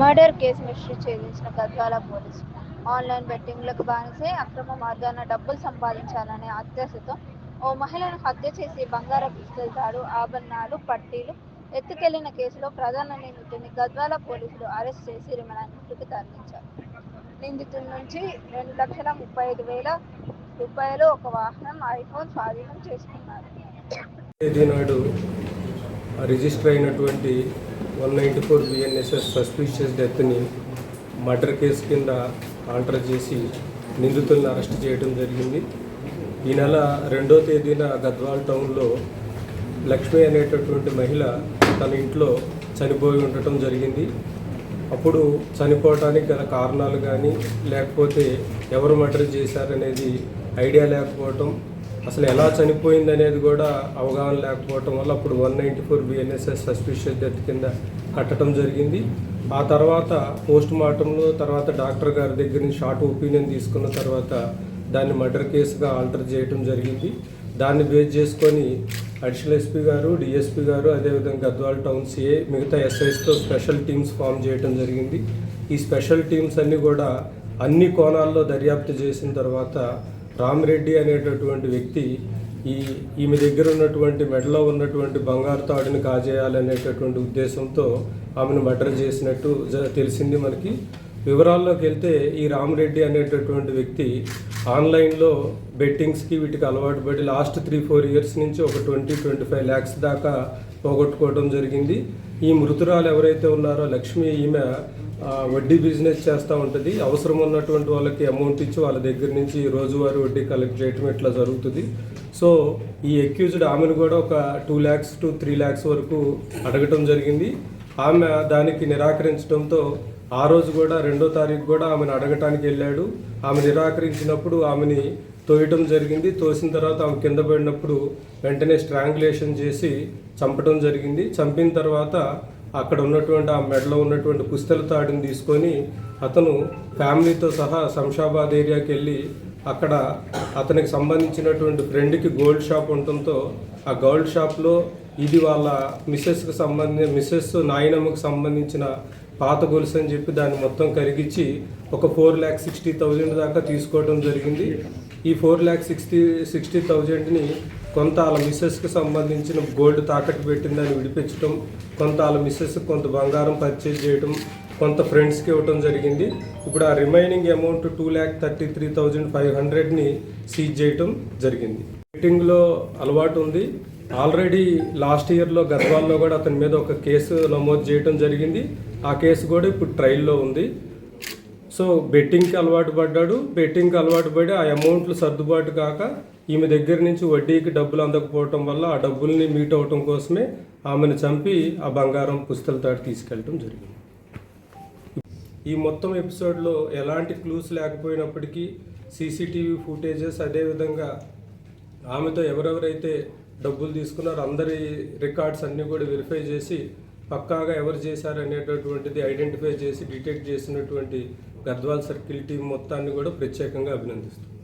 Murder case mystery ఛేదించిన గద్వాల పోలీసులు online బెట్టింగ్లకు బానిసే అక్రమ మార్గాన డబ్బులు సంపాదించాలనే అత్యాశతో ఓ మహిళను హత్య చేసి బంగారపు పిస్తల్తాడు ఆభరణాలు పట్టీలు ఎత్తుకెళ్ళిన కేసులో ప్రధాన నిందితుడిని గద్వాల పోలీసులు అరెస్ట్ చేసి రిమాండ్కు తరలించారు. నిందితుడి నుంచి రెండు లక్షల ముప్పై ఐదు వేల రూపాయలు ఒక వాహనం ఐఫోన్ స్వాధీనం చేసుకున్నారు. రిజిస్టర్ అయినటువంటి one ninety four BNSS suspicious డెత్ని murder case కింద ఆల్టర్ చేసి నిందితులను అరెస్ట్ చేయడం జరిగింది. ఈ నెల రెండో తేదీన గద్వాల్ టౌన్లో లక్ష్మి అనేటటువంటి మహిళ తన ఇంట్లో చనిపోయి ఉండటం జరిగింది. అప్పుడు చనిపోవటానికి గల కారణాలు కానీ లేకపోతే ఎవరు మర్డర్ చేశారనేది ఐడియా లేకపోవటం అసలు ఎలా చనిపోయింది అనేది కూడా అవగాహన లేకపోవటం వల్ల అప్పుడు one ninety four BNSS suspicious death కింద కట్టడం జరిగింది. ఆ తర్వాత పోస్ట్ మార్టంలో తర్వాత డాక్టర్ గారి దగ్గర నుంచి షార్ట్ ఒపీనియన్ తీసుకున్న తర్వాత దాన్ని మర్డర్ కేసుగా ఆల్టర్ చేయడం జరిగింది. దాన్ని బేస్ చేసుకొని అడిషనల్ ఎస్పీ గారు డిఎస్పీ గారు అదేవిధంగా గద్వాల్ టౌన్ సిఏ మిగతా ఎస్ఐస్తో స్పెషల్ టీమ్స్ ఫామ్ చేయడం జరిగింది. ఈ స్పెషల్ టీమ్స్ అన్నీ కూడా అన్ని కోణాల్లో దర్యాప్తు చేసిన తర్వాత రామిరెడ్డి అనేటటువంటి వ్యక్తి ఈ ఈమె దగ్గర ఉన్నటువంటి మెడలో ఉన్నటువంటి బంగారు తాడుని కాజేయాలనేటటువంటి ఉద్దేశంతో ఆమెను మర్డర్ చేసినట్టు జ- తెలిసింది మనకి. వివరాల్లోకి వెళ్తే ఈ రామిరెడ్డి అనేటటువంటి వ్యక్తి ఆన్లైన్లో బెట్టింగ్స్కి వీటికి అలవాటు పడి లాస్ట్ త్రీ ఫోర్ ఇయర్స్ నుంచి ఒక ట్వంటీ ట్వంటీ ఫైవ్ ల్యాక్స్ దాకా పోగొట్టుకోవడం జరిగింది. ఈ మృతురాలు ఎవరైతే ఉన్నారో లక్ష్మి ఈమె వడ్డీ బిజినెస్ చేస్తూ ఉంటుంది. అవసరం ఉన్నటువంటి వాళ్ళకి అమౌంట్ ఇచ్చి వాళ్ళ దగ్గర నుంచి రోజువారీ వడ్డీ కలెక్ట్ చేయటం ఇట్లా జరుగుతుంది. సో ఈ అక్యూజ్డ్ ఆమెను కూడా ఒక two lakhs to three lakhs వరకు అడగటం జరిగింది. ఆమె దానికి నిరాకరించడంతో ఆ రోజు కూడా రెండో తారీఖు కూడా ఆమెను అడగటానికి వెళ్ళాడు. ఆమె నిరాకరించినప్పుడు ఆమెని తోయటం జరిగింది. తోసిన తర్వాత ఆమె కింద పడినప్పుడు వెంటనే స్ట్రాంగులేషన్ చేసి చంపడం జరిగింది. చంపిన తర్వాత అక్కడ ఉన్నటువంటి ఆ మెడలో ఉన్నటువంటి పుస్తల తాడిని తీసుకొని అతను ఫ్యామిలీతో సహా శంషాబాద్ ఏరియాకి వెళ్ళి అక్కడ అతనికి సంబంధించినటువంటి ఫ్రెండ్కి గోల్డ్ షాప్ ఉండటంతో ఆ గోల్డ్ షాప్లో ఇది వాళ్ళ మిస్సెస్కి సంబంధించిన మిస్సెస్ నాయనమ్మకు సంబంధించిన పాత గొలుసు అని చెప్పి దాన్ని మొత్తం కరిగించి ఒక ఫోర్ ల్యాక్ సిక్స్టీ థౌజండ్ దాకా తీసుకోవడం జరిగింది. ఈ ఫోర్ ల్యాక్ సిక్స్టీ సిక్స్టీ థౌజండ్ని కొంత వాళ్ళ మిస్సెస్కి సంబంధించిన గోల్డ్ తాకట్టు పెట్టిందని విడిపించడం కొంత వాళ్ళ మిస్సెస్ కొంత బంగారం పర్చేజ్ చేయడం కొంత ఫ్రెండ్స్కి ఇవ్వడం జరిగింది. ఇప్పుడు ఆ remaining amount two lakh thirty three thousand five హండ్రెడ్ని seize చేయటం జరిగింది. బెట్టింగ్లో అలవాటు ఉంది. ఆల్రెడీ లాస్ట్ ఇయర్లో గద్వాల్లో కూడా అతని మీద ఒక కేసు నమోదు చేయడం జరిగింది. ఆ కేసు కూడా ఇప్పుడు ట్రయల్లో ఉంది. సో బెట్టింగ్కి అలవాటు పడ్డాడు. బెట్టింగ్కి అలవాటు పడి ఆ అమౌంట్లు సర్దుబాటు కాక ఈమె దగ్గర నుంచి వడ్డీకి డబ్బులు అందకపోవటం వల్ల ఆ డబ్బుల్ని మీట్ అవటం కోసమే ఆమెను చంపి ఆ బంగారం పుస్తలతాడు తీసుకెళ్ళటం జరిగింది. ఈ మొత్తం ఎపిసోడ్లో ఎలాంటి క్లూస్ లేకపోయినప్పటికీ సీసీటీవీ ఫుటేజెస్ అదేవిధంగా ఆమెతో ఎవరెవరైతే డబ్బులు తీసుకున్నారో అందరి రికార్డ్స్ అన్నీ కూడా వెరిఫై చేసి పక్కాగా ఎవరు చేశారు అనేటటువంటిది ఐడెంటిఫై చేసి డిటెక్ట్ చేసినటువంటి గద్వాల్ సర్కిల్ టీం మొత్తాన్ని కూడా ప్రత్యేకంగా అభినందిస్తుంది.